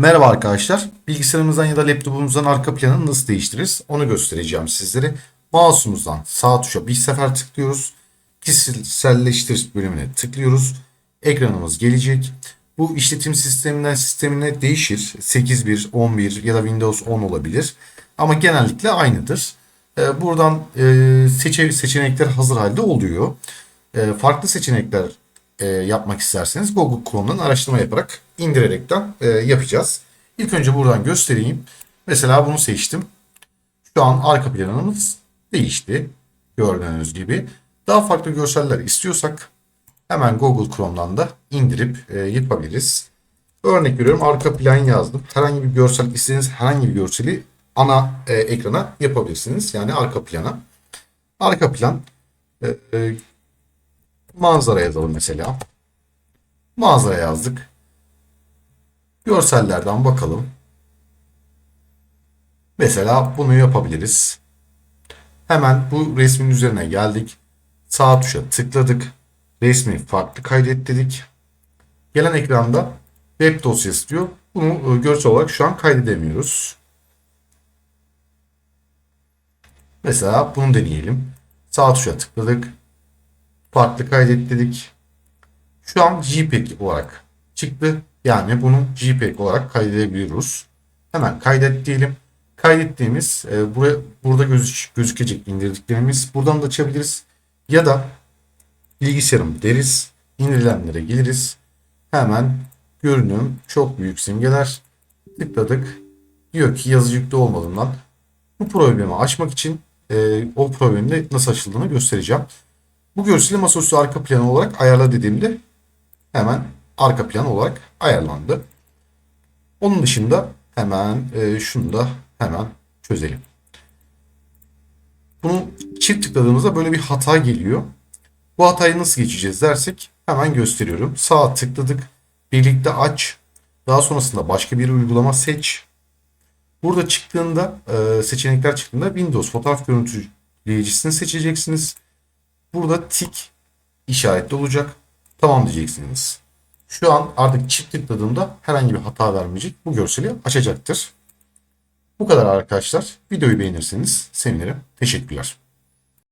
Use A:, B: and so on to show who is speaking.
A: Merhaba arkadaşlar. Bilgisayarımızdan ya da laptopumuzdan arka planını nasıl değiştiririz onu göstereceğim sizlere. Mouse'umuzdan sağ tuşa bir sefer tıklıyoruz. Kişiselleştir bölümüne tıklıyoruz. Ekranımız gelecek. Bu işletim sisteminden sistemine değişir. 8.1, 11 ya da Windows 10 olabilir. Ama genellikle aynıdır. Ee, Buradan e, seçe, seçenekler hazır halde oluyor. E, Farklı seçenekler e, yapmak isterseniz Google Chrome'dan araştırma yaparak indirerekten e, yapacağız. İlk önce buradan göstereyim. Mesela bunu seçtim. Şu an arka planımız değişti. Gördüğünüz gibi. Daha farklı görseller istiyorsak hemen Google Chrome'dan da indirip e, yapabiliriz. Örnek veriyorum arka plan yazdım. Herhangi bir görsel istediğiniz herhangi bir görseli ana e, ekrana yapabilirsiniz. Yani arka plana. Arka plan e, e, manzara yazalım mesela. Manzara yazdık. Görsellerden bakalım. Mesela bunu yapabiliriz. Hemen bu resmin üzerine geldik. Sağ tuşa tıkladık. Resmi farklı kaydet dedik. Gelen ekranda web dosyası diyor. Bunu e, görsel olarak şu an kaydedemiyoruz. Mesela bunu deneyelim. Sağ tuşa tıkladık. Farklı kaydet dedik. Şu an JPEG olarak çıktı. Yani bunu JPEG olarak kaydedebiliyoruz. Hemen kaydet diyelim. Kaydettiğimiz e, buraya, burada gözük, gözükecek indirdiklerimiz. Buradan da açabiliriz. Ya da bilgisayarım deriz. İndirilenlere geliriz. Hemen görünüm çok büyük simgeler. Tıkladık. Diyor ki yazı yüklü olmadığından bu problemi açmak için e, o problemin de nasıl açıldığını göstereceğim. Bu görseli masaüstü arka planı olarak ayarla dediğimde hemen arka plan olarak ayarlandı. Onun dışında hemen e, şunu da hemen çözelim. Bunu çift tıkladığımızda böyle bir hata geliyor. Bu hatayı nasıl geçeceğiz dersek hemen gösteriyorum. Sağa tıkladık. Birlikte aç. Daha sonrasında başka bir uygulama seç. Burada çıktığında e, seçenekler çıktığında Windows fotoğraf görüntüleyicisini seçeceksiniz. Burada tik işaretli olacak. Tamam diyeceksiniz. Şu an artık çift tıkladığımda herhangi bir hata vermeyecek. Bu görseli açacaktır. Bu kadar arkadaşlar. Videoyu beğenirseniz sevinirim. Teşekkürler.